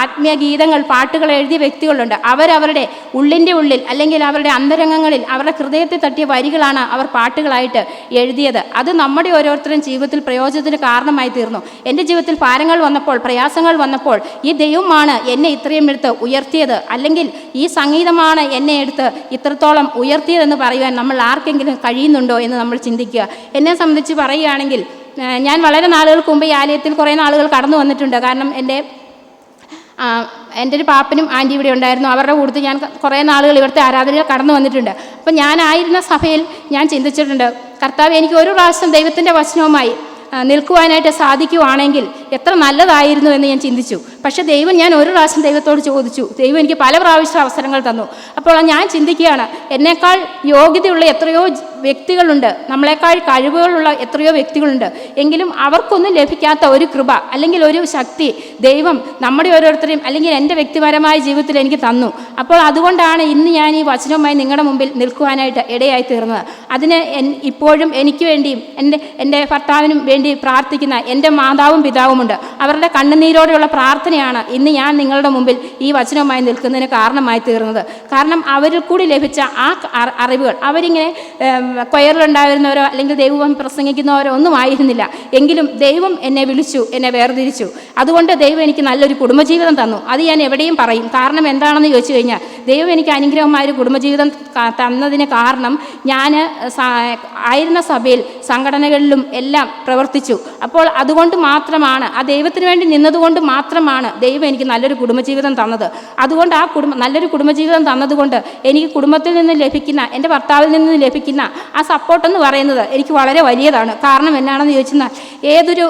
ആത്മീയ ഗീതങ്ങൾ പാട്ടുകൾ എഴുതിയ വ്യക്തികളുണ്ട്. അവരവരുടെ ഉള്ളിന്റെ ഉള്ളിൽ അല്ലെങ്കിൽ അവരുടെ അന്തരംഗങ്ങളിൽ അവരുടെ ഹൃദയത്തെ തട്ടിയ വരികളാണ് അവർ പാട്ടുകളായിട്ട് എഴുതിയത്. അത് നമ്മുടെ ഓരോരുത്തരും ജീവിതത്തിൽ പ്രയോജനത്തിന് കാരണമായി തീർന്നു. എന്റെ ജീവിതത്തിൽ ഭാരങ്ങൾ വന്നപ്പോൾ പ്രയാസങ്ങൾ വന്നപ്പോൾ ഈ ദൈവമാണ് എന്നെ ഇത്രയും എടുത്ത് ഉയർത്തിയത് അല്ലെങ്കിൽ ഈ സംഗീതമാണ് എന്നെ എടുത്ത് ഇത്രത്തോളം ഉയർത്തിയതെന്ന് പറയുവാൻ നമ്മൾ ആർക്കെങ്കിലും കഴിയുന്നുണ്ടോ എന്ന് നമ്മൾ ചിന്തിക്കുക. എന്നെ സംബന്ധിച്ച് പറയുകയാണെങ്കിൽ ഞാൻ വളരെ നാളുകൾക്ക് മുമ്പ് ഈ ആലയത്തിൽ കുറേ നാളുകൾ കടന്നു വന്നിട്ടുണ്ട്. കാരണം എന്റെ എന്റെ ഒരു പാപ്പനും ആന്റി ഇവിടെ ഉണ്ടായിരുന്നു. അവരുടെ കൂട്ടത്തിൽ ഞാൻ കുറേ നാളുകൾ ഇവിടുത്തെ ആരാധനകൾ കടന്നു വന്നിട്ടുണ്ട്. അപ്പം ഞാനായിരുന്ന സഭയിൽ ഞാൻ ചിന്തിച്ചിട്ടുണ്ട് കർത്താവ് എനിക്ക് ഒരു പ്രാവശ്യം ദൈവത്തിന്റെ വചനവുമായി നിൽക്കുവാനായിട്ട് സാധിക്കുവാണെങ്കിൽ എത്ര നല്ലതായിരുന്നു എന്ന് ഞാൻ ചിന്തിച്ചു. പക്ഷേ ദൈവം ഞാൻ ഒരു പ്രാവശ്യം ദൈവത്തോട് ചോദിച്ചു. ദൈവം എനിക്ക് പല പ്രാവശ്യം അവസരങ്ങൾ തന്നു. അപ്പോൾ ഞാൻ ചിന്തിക്കുകയാണ് എന്നേക്കാൾ യോഗ്യതയുള്ള എത്രയോ വ്യക്തികളുണ്ട് നമ്മളെക്കാൾ കഴിവുകളുള്ള എത്രയോ വ്യക്തികളുണ്ട്. എങ്കിലും അവർക്കൊന്നും ലഭിക്കാത്ത ഒരു കൃപ അല്ലെങ്കിൽ ഒരു ശക്തി ദൈവം നമ്മുടെ ഓരോരുത്തരെയും അല്ലെങ്കിൽ എന്റെ വ്യക്തിപരമായ ജീവിതത്തിൽ എനിക്ക് തന്നു. അപ്പോൾ അതുകൊണ്ടാണ് ഇന്ന് ഞാൻ ഈ വചനവുമായി നിങ്ങളുടെ മുമ്പിൽ നിൽക്കുവാനായിട്ട് ഇടയായി തീർന്നത്. അതിന് ഇപ്പോഴും എനിക്ക് വേണ്ടിയും എന്റെ എന്റെ ഭർത്താവിനും വേണ്ടി പ്രാർത്ഥിക്കുന്ന എന്റെ മാതാവും പിതാവുമുണ്ട് അവരുടെ കണ്ണുനീരോടെയുള്ള പ്രാർത്ഥനയാണ് ഇന്ന് ഞാൻ നിങ്ങളുടെ മുമ്പിൽ ഈ വചനവുമായി നിൽക്കുന്നതിന് കാരണമായി തീർന്നത്. കാരണം അവരിൽ കൂടി ലഭിച്ച ആ അറിവുകൾ അവരിങ്ങനെ കൊയറിലുണ്ടായിരുന്നവരോ അല്ലെങ്കിൽ ദൈവം പ്രസംഗിക്കുന്നവരോ ഒന്നും ആയിരുന്നില്ല. എങ്കിലും ദൈവം എന്നെ വിളിച്ചു എന്നെ വേർതിരിച്ചു. അതുകൊണ്ട് ദൈവം എനിക്ക് നല്ലൊരു കുടുംബജീവിതം തന്നു. അത് ഞാൻ എവിടെയും പറയും. കാരണം എന്താണെന്ന് ചോദിച്ചു കഴിഞ്ഞാൽ ദൈവം എനിക്ക് അനുഗ്രഹമായ ഒരു കുടുംബജീവിതം തന്നതിന് കാരണം ഞാൻ ആയിരുന്ന സഭയിൽ സംഘടനകളിലും എല്ലാം പ്രവർത്തിച്ചു. അപ്പോൾ അതുകൊണ്ട് മാത്രമാണ് ആ ദൈവത്തിന് വേണ്ടി നിന്നതുകൊണ്ട് മാത്രമാണ് ദൈവം എനിക്ക് നല്ലൊരു കുടുംബജീവിതം തന്നത്. അതുകൊണ്ട് ആ കുടുംബ നല്ലൊരു കുടുംബജീവിതം തന്നതുകൊണ്ട് എനിക്ക് കുടുംബത്തിൽ നിന്ന് ലഭിക്കുന്ന എന്റെ ഭർത്താവിൽ നിന്ന് ലഭിക്കുന്ന ആ സപ്പോർട്ടെന്ന് പറയുന്നത് എനിക്ക് വളരെ വലിയതാണ്. കാരണം എന്നാണെന്ന് ചോദിച്ചാൽ ഏതൊരു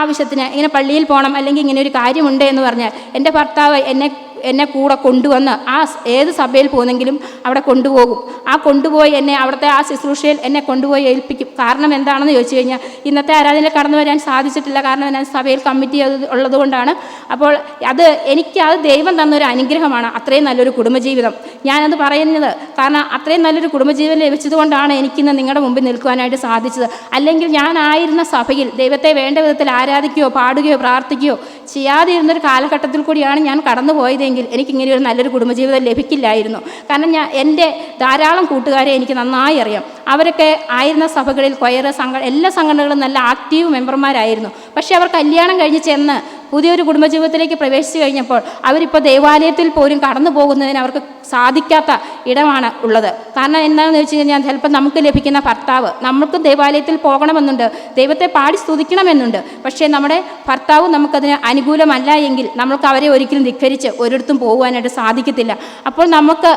ആവശ്യത്തിന് ഇങ്ങനെ പള്ളിയിൽ പോകണം അല്ലെങ്കിൽ ഇങ്ങനെ ഒരു കാര്യമുണ്ട് എന്ന് പറഞ്ഞാൽ എന്റെ ഭർത്താവ് എന്നെ എന്നെ കൂടെ കൊണ്ടുവന്ന് ആ ഏത് സഭയിൽ പോകുന്നെങ്കിലും അവിടെ കൊണ്ടുപോകും. ആ കൊണ്ടുപോയി എന്നെ അവിടുത്തെ ആ ശുശ്രൂഷയിൽ എന്നെ കൊണ്ടുപോയി ഏൽപ്പിക്കും. കാരണം എന്താണെന്ന് ചോദിച്ചു കഴിഞ്ഞാൽ ഇന്നത്തെ ആരാധനയിൽ കടന്നു വരാൻ സാധിച്ചിട്ടില്ല. കാരണം ഞാൻ സഭയിൽ കമ്മിറ്റി ഉള്ളതുകൊണ്ടാണ് അപ്പോൾ അത് എനിക്ക് അത് ദൈവം തന്നൊരു അനുഗ്രഹമാണ്. അത്രയും നല്ലൊരു കുടുംബജീവിതം. ഞാനത് പറയുന്നത് കാരണം അത്രയും നല്ലൊരു കുടുംബജീവിതം ലഭിച്ചതുകൊണ്ടാണ് എനിക്കിന്ന് നിങ്ങളുടെ മുമ്പിൽ നിൽക്കുവാനായിട്ട് സാധിച്ചത്. അല്ലെങ്കിൽ ഞാനായിരുന്ന സഭയിൽ ദൈവത്തെ വേണ്ട വിധത്തിൽ ആരാധിക്കുകയോ പാടുകയോ പ്രാർത്ഥിക്കുകയോ ചെയ്യാതെ ഇരുന്നൊരു കാലഘട്ടത്തിൽ കൂടിയാണ് ഞാൻ കടന്നു പോയതെങ്കിൽ എനിക്കിങ്ങനെ ഒരു നല്ലൊരു കുടുംബജീവിതം ലഭിക്കില്ലായിരുന്നു. കാരണം ഞാൻ എന്റെ ധാരാളം കൂട്ടുകാരെ എനിക്ക് നന്നായി അറിയാം. അവരൊക്കെ ആയിരുന്ന സഭകളിൽ കൊയർ സംഘ എല്ലാ സംഘടനകളും നല്ല ആക്റ്റീവ് മെമ്പർമാരായിരുന്നു പക്ഷേ അവർ കല്യാണം കഴിഞ്ഞ് ചെന്ന് പുതിയൊരു കുടുംബജീവിതത്തിലേക്ക് പ്രവേശിച്ചു കഴിഞ്ഞപ്പോൾ അവരിപ്പോൾ ദേവാലയത്തിൽ പോലും കടന്നു പോകുന്നതിന് അവർക്ക് സാധിക്കാത്ത ഇടമാണ് ഉള്ളത്. കാരണം എന്താണെന്ന് വെച്ച് കഴിഞ്ഞാൽ ചിലപ്പോൾ നമുക്ക് ലഭിക്കുന്ന ഭർത്താവ് നമുക്കും ദേവാലയത്തിൽ പോകണമെന്നുണ്ട് ദൈവത്തെ പാടി സ്തുതിക്കണമെന്നുണ്ട്. പക്ഷേ നമ്മുടെ ഭർത്താവ് നമുക്കതിന് അനുകൂലമല്ല എങ്കിൽ നമുക്ക് അവരെ ഒരിക്കലും ധിക്കരിച്ച് ഒരിടത്തും പോകുവാനായിട്ട് സാധിക്കത്തില്ല. അപ്പോൾ നമുക്ക്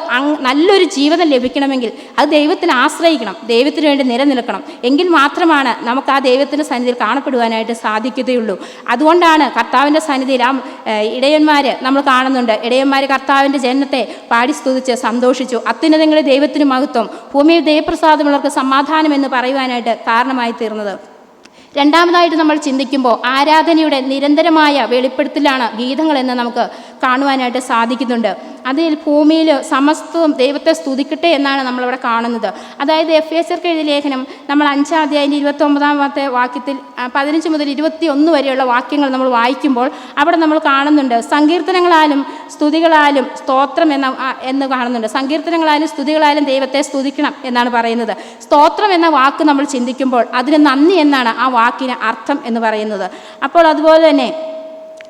നല്ലൊരു ജീവിതം ലഭിക്കണമെങ്കിൽ അത് ദൈവത്തിൽ ആശ്രയിക്കണം ദൈവത്തിന് വേണ്ടി നിലനിൽക്കണം. എങ്കിൽ മാത്രമാണ് നമുക്ക് ആ ദൈവത്തിന്റെ സന്നിധിയിൽ കാണപ്പെടുവാനായിട്ട് സാധിക്കുകയുള്ളൂ. അതുകൊണ്ടാണ് കർത്താവിന്റെ സന്നിധിയിൽ ആ ഇടയന്മാർ നമ്മൾ കാണുന്നുണ്ട്. ഇടയന്മാർ കർത്താവിന്റെ ജനനത്തെ പാടി സ്തുതിച്ച് സന്തോഷിച്ചു. അത്യുന്നതങ്ങളെ ദൈവത്തിന് മഹത്വം ഭൂമിയിൽ ദൈവപ്രസാദമുള്ളവർക്ക് സമാധാനം എന്ന് പറയുവാനായിട്ട് കാരണമായി തീർന്നത്. രണ്ടാമതായിട്ട് നമ്മൾ ചിന്തിക്കുമ്പോൾ ആരാധനയുടെ നിരന്തരമായ വെളിപ്പെടുത്തലാണ് ഗീതങ്ങളെന്ന് നമുക്ക് കാണുവാനായിട്ട് സാധിക്കുന്നുണ്ട്. അതിൽ ഭൂമിയിൽ സമസ്തവും ദൈവത്തെ സ്തുതിക്കട്ടെ എന്നാണ് നമ്മളിവിടെ കാണുന്നത്. അതായത് എഫ് എസ് എർക്ക് എഴുതിയ ലേഖനം നമ്മൾ അഞ്ചാം അധ്യായന്റെ ഇരുപത്തി ഒമ്പതാമത്തെ വാക്യത്തിൽ പതിനഞ്ച് മുതൽ ഇരുപത്തി ഒന്ന് വരെയുള്ള വാക്യങ്ങൾ നമ്മൾ വായിക്കുമ്പോൾ അവിടെ നമ്മൾ കാണുന്നുണ്ട്. സങ്കീർത്തനങ്ങളാലും സ്തുതികളാലും സ്തോത്രം എന്ന എന്ന് കാണുന്നുണ്ട്. സങ്കീർത്തനങ്ങളാലും സ്തുതികളാലും ദൈവത്തെ സ്തുതിക്കണം എന്നാണ് പറയുന്നത്. സ്തോത്രം എന്ന വാക്ക് നമ്മൾ ചിന്തിക്കുമ്പോൾ അതിന് നന്ദി എന്നാണ് ആ വാക്കിന് അർത്ഥം എന്ന് പറയുന്നത്. അപ്പോൾ അതുപോലെ തന്നെ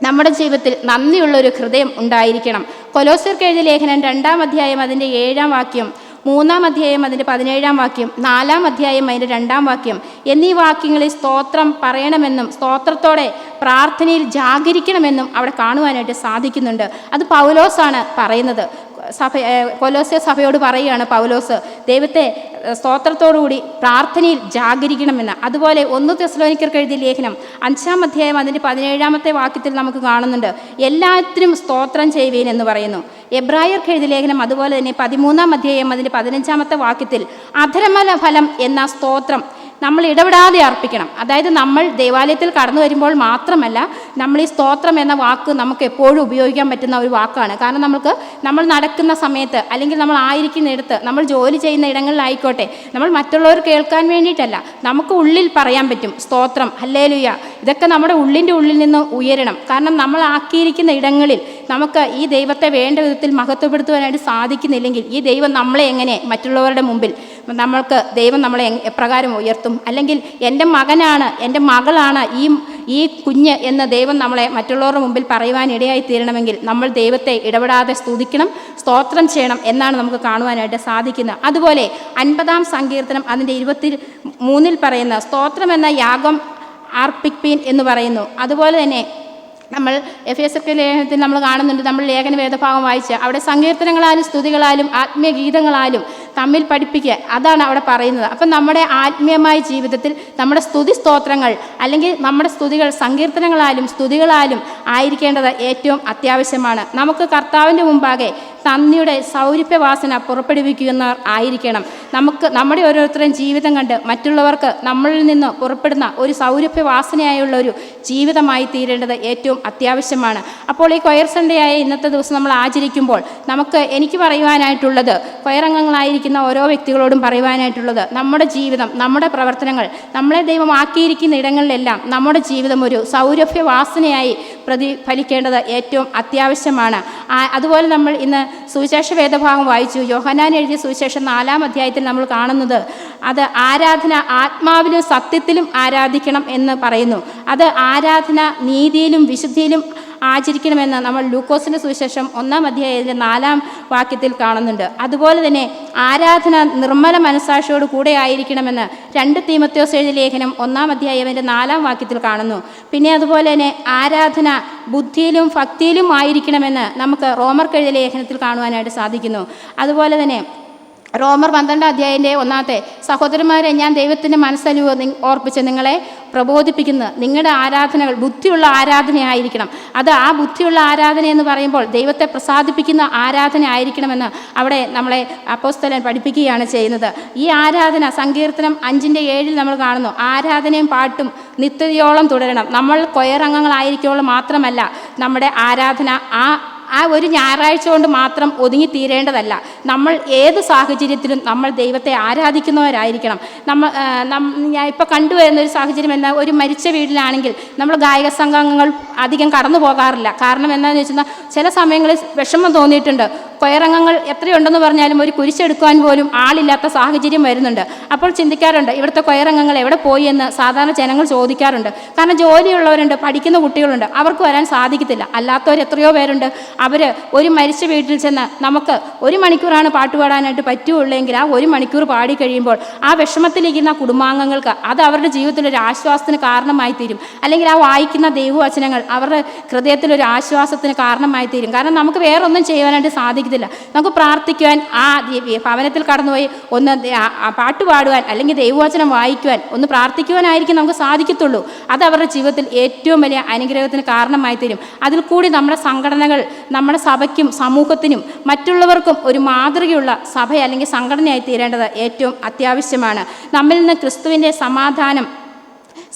നമ്മുടെ ജീവിതത്തിൽ നന്ദിയുള്ള ഒരു ഹൃദയം ഉണ്ടായിരിക്കണം. കൊലോസിർക്ക് എഴുതിയ ലേഖനം രണ്ടാം അധ്യായം അതിന്റെ ഏഴാം വാക്യം മൂന്നാം അധ്യായം അതിന്റെ പതിനേഴാം വാക്യം നാലാം അധ്യായം അതിന്റെ രണ്ടാം വാക്യം എന്നീ വാക്യങ്ങളിൽ സ്തോത്രം പറയണമെന്നും സ്തോത്രത്തോടെ പ്രാർത്ഥനയിൽ ജാഗരിക്കണമെന്നും അവിടെ കാണുവാനായിട്ട് സാധിക്കുന്നുണ്ട്. അത് പൗലോസാണ് പറയുന്നത്. സഭ കൊലോസ്യ സഭയോട് പറയുകയാണ് പൗലോസ്. ദൈവത്തെ സ്തോത്രത്തോടുകൂടി പ്രാർത്ഥനയിൽ ജാഗരിക്കണമെന്ന്. അതുപോലെ ഒന്ന് തെസ്ലോനിക്കർക്ക് എഴുതിയ ലേഖനം അഞ്ചാം അധ്യായം അതിന്റെ പതിനേഴാമത്തെ വാക്യത്തിൽ നമുക്ക് കാണുന്നുണ്ട്. എല്ലാത്തിനും സ്തോത്രം ചെയ്യുവീൻ എന്ന് പറയുന്നു. എബ്രായർക്ക് എഴുതിയ ലേഖനം അതുപോലെ തന്നെ പതിമൂന്നാം അധ്യായം അതിന്റെ പതിനഞ്ചാമത്തെ വാക്യത്തിൽ അധരമല ഫലം എന്ന സ്തോത്രം നമ്മൾ ഇടപെടാതെ അർപ്പിക്കണം. അതായത് നമ്മൾ ദേവാലയത്തിൽ കടന്നു വരുമ്പോൾ മാത്രമല്ല നമ്മൾ ഈ സ്തോത്രം എന്ന വാക്ക് നമുക്ക് എപ്പോഴും ഉപയോഗിക്കാൻ പറ്റുന്ന ഒരു വാക്കാണ്. കാരണം നമുക്ക് നമ്മൾ നടക്കുന്ന സമയത്ത് അല്ലെങ്കിൽ നമ്മൾ ആയിരിക്കുന്നിടത്ത് നമ്മൾ ജോലി ചെയ്യുന്ന ഇടങ്ങളിലായിക്കോട്ടെ നമ്മൾ മറ്റുള്ളവർ കേൾക്കാൻ വേണ്ടിയിട്ടല്ല നമുക്ക് ഉള്ളിൽ പറയാൻ പറ്റും സ്തോത്രം ഹല്ലേലുയ ഇതൊക്കെ നമ്മുടെ ഉള്ളിന്റെ ഉള്ളിൽ നിന്ന് ഉയരണം. കാരണം നമ്മൾ ആക്കിയിരിക്കുന്ന ഇടങ്ങളിൽ നമുക്ക് ഈ ദൈവത്തെ വേണ്ട വിധത്തിൽ മഹത്വപ്പെടുത്തുവാനായിട്ട് സാധിക്കുന്നില്ലെങ്കിൽ ഈ ദൈവം നമ്മളെ എങ്ങനെ മറ്റുള്ളവരുടെ മുമ്പിൽ നമ്മൾക്ക് ദൈവം നമ്മളെ എപ്രകാരം ഉയർത്തും. അല്ലെങ്കിൽ എന്റെ മകനാണ് എന്റെ മകളാണ് ഈ ഈ കുഞ്ഞ് എന്ന ദൈവം നമ്മളെ മറ്റുള്ളവരുടെ മുമ്പിൽ പറയുവാൻ ഇടയായി തീരണമെങ്കിൽ നമ്മൾ ദൈവത്തെ ഇടപെടാതെ സ്തുതിക്കണം സ്തോത്രം ചെയ്യണം എന്നാണ് നമുക്ക് കാണുവാനായിട്ട് സാധിക്കുന്നത്. അതുപോലെ അൻപതാം സങ്കീർത്തനം അതിന്റെ ഇരുപത്തി മൂന്നിൽ പറയുന്ന സ്തോത്രം എന്ന യാഗം ആർപ്പിക്പീൻ എന്ന് പറയുന്നു. അതുപോലെ തന്നെ നമ്മൾ എഫ് എസ് എഫ് ലേഖനത്തിൽ നമ്മൾ കാണുന്നുണ്ട്. നമ്മൾ ലേഖന വേദഭാഗം വായിച്ച് അവിടെ സങ്കീർത്തനങ്ങളാലും സ്തുതികളാലും ആത്മീയ ഗീതങ്ങളാലും തമ്മിൽ പഠിപ്പിക്കുക. അതാണ് അവിടെ പറയുന്നത്. അപ്പം നമ്മുടെ ആത്മീയമായ ജീവിതത്തിൽ നമ്മുടെ സ്തുതി സ്തോത്രങ്ങൾ അല്ലെങ്കിൽ നമ്മുടെ സ്തുതികൾ സങ്കീർത്തനങ്ങളാലും സ്തുതികളാലും ആയിരിക്കേണ്ടത് ഏറ്റവും അത്യാവശ്യമാണ്. നമുക്ക് കർത്താവിന്റെ മുമ്പാകെ നന്ദിയുടെ സൗരഭ്യവാസന പുറപ്പെടുവിക്കുന്നവർ ആയിരിക്കണം. നമുക്ക് നമ്മുടെ ഓരോരുത്തരും ജീവിതം കണ്ട് മറ്റുള്ളവർക്ക് നമ്മളിൽ നിന്ന് പുറപ്പെടുന്ന ഒരു സൗരഭ്യവാസനയായുള്ള ഒരു ജീവിതമായി തീരേണ്ടത് ഏറ്റവും അത്യാവശ്യമാണ്. അപ്പോൾ ഈ കൊയർ സൺഡേ ആയ ഇന്നത്തെ ദിവസം നമ്മൾ ആചരിക്കുമ്പോൾ നമുക്ക് എനിക്ക് പറയുവാനായിട്ടുള്ളത് കൊയറംഗങ്ങളായിരിക്കുന്ന ഓരോ വ്യക്തികളോടും പറയുവാനായിട്ടുള്ളത് നമ്മുടെ ജീവിതം നമ്മുടെ പ്രവർത്തനങ്ങൾ നമ്മളെ ദൈവം ആക്കിയിരിക്കുന്ന ഇടങ്ങളിലെല്ലാം നമ്മുടെ ജീവിതം ഒരു സൗരഭ്യവാസനയായി പ്രതിഫലിക്കേണ്ടത് ഏറ്റവും അത്യാവശ്യമാണ്. അതുപോലെ നമ്മൾ ഇന്ന് സുവിശേഷ വേദഭാഗം വായിച്ചു. യോഹനാൻ എഴുതിയ സുവിശേഷം നാലാം അധ്യായത്തിൽ നമ്മൾ കാണുന്നത് അത് ആരാധന ആത്മാവിലും സത്യത്തിലും ആരാധിക്കണം എന്ന് പറയുന്നു. അത് ആരാധന നീതിയിലും വിശുദ്ധിയിലും ആചരിക്കണമെന്ന് നമ്മൾ ലൂക്കോസിന്റെ സുവിശേഷം ഒന്നാം അധ്യായത്തിന്റെ നാലാം വാക്യത്തിൽ കാണുന്നുണ്ട്. അതുപോലെ തന്നെ ആരാധന നിർമ്മല മനസാക്ഷിയോട് കൂടെ ആയിരിക്കണമെന്ന് രണ്ട് തീമത്യോസ് എഴുതിയ ലേഖനം ഒന്നാം അധ്യായത്തിന്റെ നാലാം വാക്യത്തിൽ കാണുന്നു. പിന്നെ അതുപോലെ തന്നെ ആരാധന ബുദ്ധിയിലും ഭക്തിയിലും ആയിരിക്കണമെന്ന് നമുക്ക് റോമർ എഴുതിയ ലേഖനത്തിൽ കാണുവാനായിട്ട് സാധിക്കുന്നു. അതുപോലെ തന്നെ റോമർ പന്ത്രണ്ടാം അധ്യായന്റെ ഒന്നാമത്തെ സഹോദരന്മാരെ ഞാൻ ദൈവത്തിന്റെ മനസ്സലിവ് ഓർപ്പിച്ച് നിങ്ങളെ പ്രബോധിപ്പിക്കുന്നത് നിങ്ങളുടെ ആരാധനകൾ ബുദ്ധിയുള്ള ആരാധനയായിരിക്കണം. അത് ആ ബുദ്ധിയുള്ള ആരാധന എന്ന് പറയുമ്പോൾ ദൈവത്തെ പ്രസാദിപ്പിക്കുന്ന ആരാധന ആയിരിക്കണമെന്ന് അവിടെ നമ്മളെ അപ്പോസ്തലൻ പഠിപ്പിക്കുകയാണ് ചെയ്യുന്നത്. ഈ ആരാധന സങ്കീർത്തനം അഞ്ചിന്റെ ഏഴിൽ നമ്മൾ കാണുന്നു. ആരാധനയും പാട്ടും നിത്യതയോളം തുടരണം. നമ്മൾ കൊയറംഗങ്ങളായിരിക്കുമ്പോൾ മാത്രമല്ല നമ്മുടെ ആരാധന ആ ആ ഒരു ഞായറാഴ്ച കൊണ്ട് മാത്രം ഒതുങ്ങി തീരേണ്ടതല്ല. നമ്മൾ ഏത് സാഹചര്യത്തിലും നമ്മൾ ദൈവത്തെ ആരാധിക്കുന്നവരായിരിക്കണം. നമ്മൾ ഞാൻ ഇപ്പോൾ കണ്ടുവരുന്ന ഒരു സാഹചര്യം എന്താ? ഒരു മരിച്ച വീട്ടിലാണെങ്കിൽ നമ്മൾ ഗായക സംഘങ്ങൾ അധികം കടന്നു പോകാറില്ല. കാരണം എന്താണെന്ന് വെച്ചാൽ ചില സമയങ്ങളിൽ വിഷമം തോന്നിയിട്ടുണ്ട്. കൊയറംഗങ്ങൾ എത്രയുണ്ടെന്ന് പറഞ്ഞാലും ഒരു കുരിശെടുക്കുവാൻ പോലും ആളില്ലാത്ത സാഹചര്യം വരുന്നുണ്ട്. അപ്പോൾ ചിന്തിക്കാറുണ്ട് ഇവിടുത്തെ കൊയറംഗങ്ങൾ എവിടെ പോയി എന്ന് സാധാരണ ജനങ്ങൾ ചോദിക്കാറുണ്ട്. കാരണം ജോലിയുള്ളവരുണ്ട് പഠിക്കുന്ന കുട്ടികളുണ്ട് അവർക്ക് വരാൻ സാധിക്കത്തില്ല. അല്ലാത്തവർ എത്രയോ പേരുണ്ട്. അവർ ഒരു മരിച്ച വീട്ടിൽ ചെന്ന് നമുക്ക് ഒരു മണിക്കൂറാണ് പാട്ട് പാടാനായിട്ട് പറ്റുകയുള്ളെങ്കിൽ ആ ഒരു മണിക്കൂർ പാടി കഴിയുമ്പോൾ ആ വിഷമത്തിലിരിക്കുന്ന കുടുംബാംഗങ്ങൾക്ക് അത് അവരുടെ ജീവിതത്തിൽ ഒരു ആശ്വാസത്തിന് കാരണമായി തീരും. അല്ലെങ്കിൽ ആ വായിക്കുന്ന ദൈവവചനങ്ങൾ അവരുടെ ഹൃദയത്തിൽ ഒരു ആശ്വാസത്തിന് കാരണമായി തീരും. കാരണം നമുക്ക് വേറൊന്നും ചെയ്യുവാനായിട്ട് ചെയ്യാനായിട്ട് സാധിക്കത്തില്ല. നമുക്ക് പ്രാർത്ഥിക്കുവാൻ ആ ഭവനത്തിൽ കടന്നുപോയി ഒന്ന് പാട്ട് പാടുവാൻ അല്ലെങ്കിൽ ദൈവവചനം വായിക്കുവാൻ ഒന്ന് പ്രാർത്ഥിക്കുവാനായിരിക്കും നമുക്ക് സാധിക്കത്തുള്ളൂ. അത് അവരുടെ ജീവിതത്തിൽ ഏറ്റവും വലിയ അനുഗ്രഹത്തിന് കാരണമായി തരും അതിൽ കൂടി നമ്മുടെ സംഘടനകൾ നമ്മുടെ സഭയ്ക്കും സമൂഹത്തിനും മറ്റുള്ളവർക്കും ഒരു മാതൃകയുള്ള സഭ അല്ലെങ്കിൽ സംഘടനയായി തീരേണ്ടത് ഏറ്റവും അത്യാവശ്യമാണ്. നമ്മിൽ നിന്ന് ക്രിസ്തുവിന്റെ സമാധാനം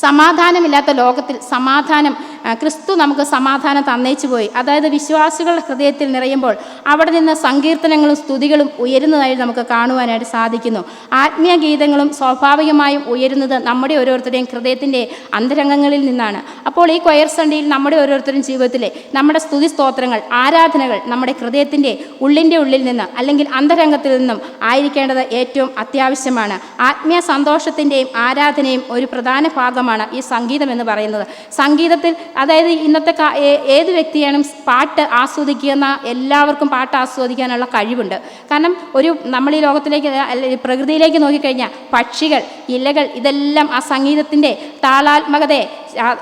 സമാധാനമില്ലാത്ത ലോകത്തിൽ സമാധാനം ക്രിസ്തു നമുക്ക് സമാധാനം തന്നേച്ചു പോയി. അതായത് വിശ്വാസികളുടെ ഹൃദയത്തിൽ നിറയുമ്പോൾ അവിടെ നിന്ന് സങ്കീർത്തനങ്ങളും സ്തുതികളും ഉയരുന്നതായി നമുക്ക് കാണുവാനായിട്ട് സാധിക്കുന്നു. ആത്മീയ ഗീതങ്ങളും സ്വാഭാവികമായും ഉയരുന്നത് നമ്മുടെ ഓരോരുത്തരുടെയും ഹൃദയത്തിന്റെ അന്തരംഗങ്ങളിൽ നിന്നാണ്. അപ്പോൾ ഈ കൊയർ സണ്ടിയിൽ നമ്മുടെ ഓരോരുത്തരും ജീവിതത്തിലെ നമ്മുടെ സ്തുതി സ്തോത്രങ്ങൾ ആരാധനകൾ നമ്മുടെ ഹൃദയത്തിന്റെ ഉള്ളിന്റെ ഉള്ളിൽ നിന്ന് അല്ലെങ്കിൽ അന്തരംഗത്തിൽ നിന്നും ആയിരിക്കേണ്ടത് ഏറ്റവും അത്യാവശ്യമാണ്. ആത്മീയ സന്തോഷത്തിന്റെയും ആരാധനയും ഒരു പ്രധാന ഭാഗമാണ് ഈ സംഗീതം എന്ന് പറയുന്നത്. സംഗീതത്തിൽ അതായത് ഇന്നത്തെ ഏത് വ്യക്തിയാണും പാട്ട് ആസ്വദിക്കുന്ന എല്ലാവർക്കും പാട്ട് ആസ്വദിക്കാനുള്ള കഴിവുണ്ട്. കാരണം ഒരു നമ്മൾ ഈ ലോകത്തിലേക്ക് പ്രകൃതിയിലേക്ക് നോക്കിക്കഴിഞ്ഞാൽ പക്ഷികൾ ഇലകൾ ഇതെല്ലാം ആ സംഗീതത്തിന്റെ താളാത്മകതയെ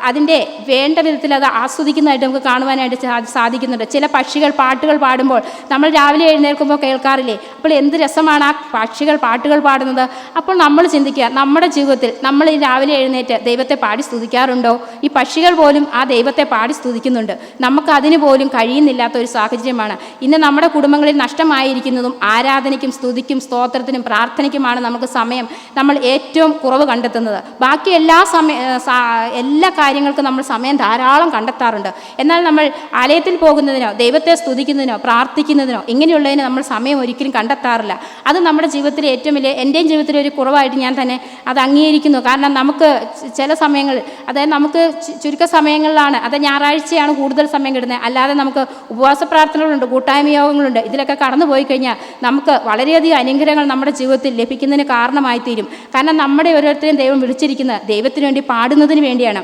അതിന്റെ വേണ്ട വിധത്തിൽ അത് ആസ്വദിക്കുന്നതായിട്ട് നമുക്ക് കാണുവാനായിട്ട് സാധിക്കുന്നുണ്ട്. ചില പക്ഷികൾ പാട്ടുകൾ പാടുമ്പോൾ നമ്മൾ രാവിലെ എഴുന്നേൽക്കുമ്പോൾ കേൾക്കാറില്ലേ? അപ്പോൾ എന്ത് രസമാണ് ആ പക്ഷികൾ പാട്ടുകൾ പാടുന്നത്? അപ്പോൾ നമ്മൾ ചിന്തിക്കുക നമ്മുടെ ജീവിതത്തിൽ നമ്മൾ ഈ രാവിലെ എഴുന്നേറ്റ് ദൈവത്തെ പാടി സ്തുതിക്കാറുണ്ടോ? ഈ പക്ഷികൾ പോലും ആ ദൈവത്തെ പാടി സ്തുതിക്കുന്നുണ്ട്. നമുക്ക് അതിന് പോലും കഴിയുന്നില്ലാത്ത ഒരു സാഹചര്യമാണ്. ഇന്ന് നമ്മുടെ കുടുംബങ്ങളിൽ നഷ്ടമായിരിക്കുന്നതും ആരാധനയ്ക്കും സ്തുതിക്കും സ്തോത്രത്തിനും പ്രാർത്ഥനയ്ക്കുമാണ് നമുക്ക് സമയം നമ്മൾ ഏറ്റവും കുറവ് കണ്ടെത്തുന്നത്. ബാക്കി എല്ലാ സമയ സാ- എല്ലാ കാര്യങ്ങൾക്കും നമ്മൾ സമയം ധാരാളം കണ്ടെത്താറുണ്ട്. എന്നാൽ നമ്മൾ ആലയത്തിൽ പോകുന്നതിനോ ദൈവത്തെ സ്തുതിക്കുന്നതിനോ പ്രാർത്ഥിക്കുന്നതിനോ ഇങ്ങനെയുള്ളതിന് നമ്മൾ സമയം ഒരിക്കലും കണ്ടെത്താറില്ല. അത് നമ്മുടെ ജീവിതത്തിലെ ഏറ്റവും വലിയ എന്റെയും ജീവിതത്തിലെ ഒരു കുറവായിട്ട് ഞാൻ തന്നെ അത് അംഗീകരിക്കുന്നു. കാരണം നമുക്ക് ചില സമയങ്ങളിൽ അതായത് നമുക്ക് ചുരുക്ക സമയങ്ങളിലാണ് അത് ഞായറാഴ്ചയാണ് കൂടുതൽ സമയം കിട്ടുന്നത്. അല്ലാതെ നമുക്ക് ഉപവാസ പ്രാർത്ഥനകളുണ്ട് കൂട്ടായ്മ യോഗങ്ങളുണ്ട് ഇതിലൊക്കെ കടന്നു പോയി കഴിഞ്ഞാൽ നമുക്ക് വളരെയധികം അനുഗ്രഹങ്ങൾ നമ്മുടെ ജീവിതത്തിൽ ലഭിക്കുന്നതിന് കാരണമായി തീരും കാരണം നമ്മുടെ ഓരോരുത്തരെയും ദൈവം വിളിച്ചിരിക്കുന്നത് ദൈവത്തിന് വേണ്ടി പാടുന്നതിന് വേണ്ടിയാണ്.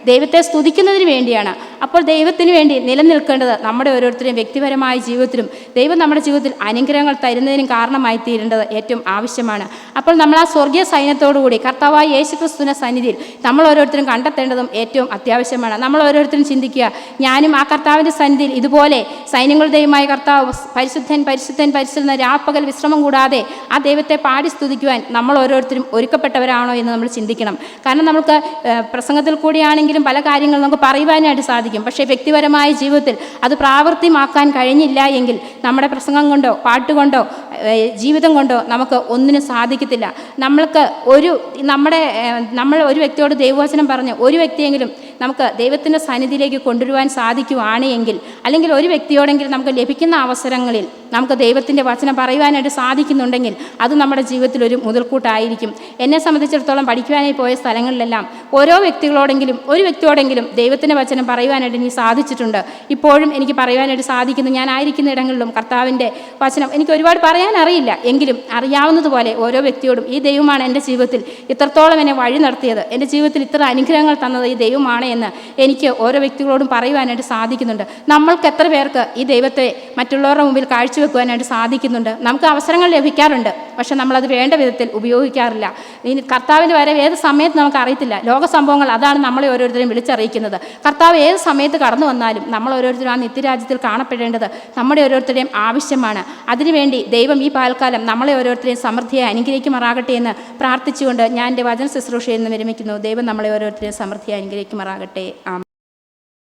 ദൈവത്തെ സ്തുതിക്കുന്നതിന് വേണ്ടിയാണ്. അപ്പോൾ ദൈവത്തിന് വേണ്ടി നിലനിൽക്കേണ്ടത് നമ്മുടെ ഓരോരുത്തരുടെയും വ്യക്തിപരമായ ജീവിതത്തിലും ദൈവം നമ്മുടെ ജീവിതത്തിൽ അനുഗ്രഹങ്ങൾ തരുന്നതിനും കാരണമായി തീരേണ്ടത് ഏറ്റവും ആവശ്യമാണ്. അപ്പോൾ നമ്മൾ ആ സ്വർഗീയ സൈന്യത്തോടുകൂടി കർത്താവായ യേശു ക്രിസ്തുവിനെ സന്നിധിയിൽ നമ്മൾ ഓരോരുത്തരും കണ്ടെത്തേണ്ടതും ഏറ്റവും അത്യാവശ്യമാണ്. നമ്മൾ ഓരോരുത്തരും ചിന്തിക്കുക ഞാനും ആ കർത്താവിന്റെ സന്നിധിയിൽ ഇതുപോലെ സൈന്യങ്ങളുടെ ദൈവമായ കർത്താവ് പരിശുദ്ധൻ പരിശുദ്ധൻ പരിശുദ്ധൻ രാപ്പകൽ വിശ്രമം കൂടാതെ ആ ദൈവത്തെ പാടി സ്തുതിക്കുവാൻ നമ്മൾ ഓരോരുത്തരും ഒരുക്കപ്പെട്ടവരാണോ എന്ന് നമ്മൾ ചിന്തിക്കണം. കാരണം നമുക്ക് പ്രസംഗത്തിൽ പ്രസംഗത്തിൽ കൂടിയാണെങ്കിലും പല കാര്യങ്ങൾ നമുക്ക് പറയുവാനായിട്ട് സാധിക്കും. പക്ഷേ വ്യക്തിപരമായ ജീവിതത്തിൽ അത് പ്രാവർത്തിമാക്കാൻ കഴിഞ്ഞില്ല എങ്കിൽ നമ്മുടെ പ്രസംഗം കൊണ്ടോ പാട്ടുകൊണ്ടോ ജീവിതം കൊണ്ടോ നമുക്ക് ഒന്നിനും സാധിക്കത്തില്ല. നമ്മൾക്ക് ഒരു നമ്മുടെ നമ്മൾ ഒരു വ്യക്തിയോട് ദൈവവചനം പറഞ്ഞ് ഒരു വ്യക്തിയെങ്കിലും നമുക്ക് ദൈവത്തിന്റെ സന്നിധിയിലേക്ക് കൊണ്ടുവരുവാൻ സാധിക്കുവാണ് എങ്കിൽ അല്ലെങ്കിൽ ഒരു വ്യക്തിയോടെങ്കിലും നമുക്ക് ലഭിക്കുന്ന അവസരങ്ങളിൽ നമുക്ക് ദൈവത്തിന്റെ വചനം പറയുവാനായിട്ട് സാധിക്കുന്നുണ്ടെങ്കിൽ അത് നമ്മുടെ ജീവിതത്തിൽ ഒരു മുതൽക്കൂട്ടായിരിക്കും. എന്നെ സംബന്ധിച്ചിടത്തോളം പഠിക്കുവാനായി പോയ സ്ഥലങ്ങളിലെല്ലാം ഓരോ വ്യക്തികളോടെങ്കിലും ഒരു വ്യക്തിയോടെങ്കിലും ദൈവത്തിന്റെ വചനം പറയുവാനായിട്ട് എനിക്ക് സാധിച്ചിട്ടുണ്ട്. ഇപ്പോഴും എനിക്ക് പറയുവാനായിട്ട് സാധിക്കുന്നു. ഞാനായിരിക്കുന്ന ഇടങ്ങളിലും കർത്താവിന്റെ വചനം എനിക്ക് ഒരുപാട് പറയാൻ അറിയില്ല. എങ്കിലും അറിയാവുന്നതുപോലെ ഓരോ വ്യക്തിയോടും ഈ ദൈവമാണ് എന്റെ ജീവിതത്തിൽ ഇത്രത്തോളം എന്നെ വഴി നടത്തിയത്. എന്റെ ജീവിതത്തിൽ ഇത്ര അനുഗ്രഹങ്ങൾ തന്നത് ഈ ദൈവമാണ് എന്ന് എനിക്ക് ഓരോ വ്യക്തികളോടും പറയുവാനായിട്ട് സാധിക്കുന്നുണ്ട്. നമ്മൾക്ക് എത്ര പേർക്ക് ഈ ദൈവത്തെ മറ്റുള്ളവരുടെ മുമ്പിൽ കാഴ്ച കാഴ്ചവെക്കുവാനായിട്ട് സാധിക്കുന്നുണ്ട്? നമുക്ക് അവസരങ്ങൾ ലഭിക്കാറുണ്ട്. പക്ഷേ നമ്മളത് വേണ്ട വിധത്തിൽ ഉപയോഗിക്കാറില്ല. ഇനി കർത്താവിന്റെ വരെ ഏത് സമയത്ത് നമുക്ക് അറിയത്തില്ല. ലോക സംഭവങ്ങൾ അതാണ് നമ്മളെ ഓരോരുത്തരെയും വിളിച്ചറിയിക്കുന്നത്. കർത്താവ് ഏത് സമയത്ത് കടന്നു വന്നാലും നമ്മൾ ഓരോരുത്തരും ആ നിത്യരാജ്യത്തിൽ കാണപ്പെടേണ്ടത് നമ്മുടെ ഓരോരുത്തരുടെയും ആവശ്യമാണ്. അതിനുവേണ്ടി ദൈവം ഈ പാൽക്കാലം നമ്മളെ ഓരോരുത്തരെയും സമൃദ്ധിയെ അനുഗ്രഹിക്കുമാറാകട്ടെ എന്ന് പ്രാർത്ഥിച്ചുകൊണ്ട് ഞാൻ എന്റെ വചന ശുശ്രൂഷയിൽ നിന്ന് വിരമിക്കുന്നു. ദൈവം നമ്മളെ ഓരോരുത്തരെയും സമൃദ്ധിയെ അനുഗ്രഹിക്കുമാറാകട്ടെ. ആം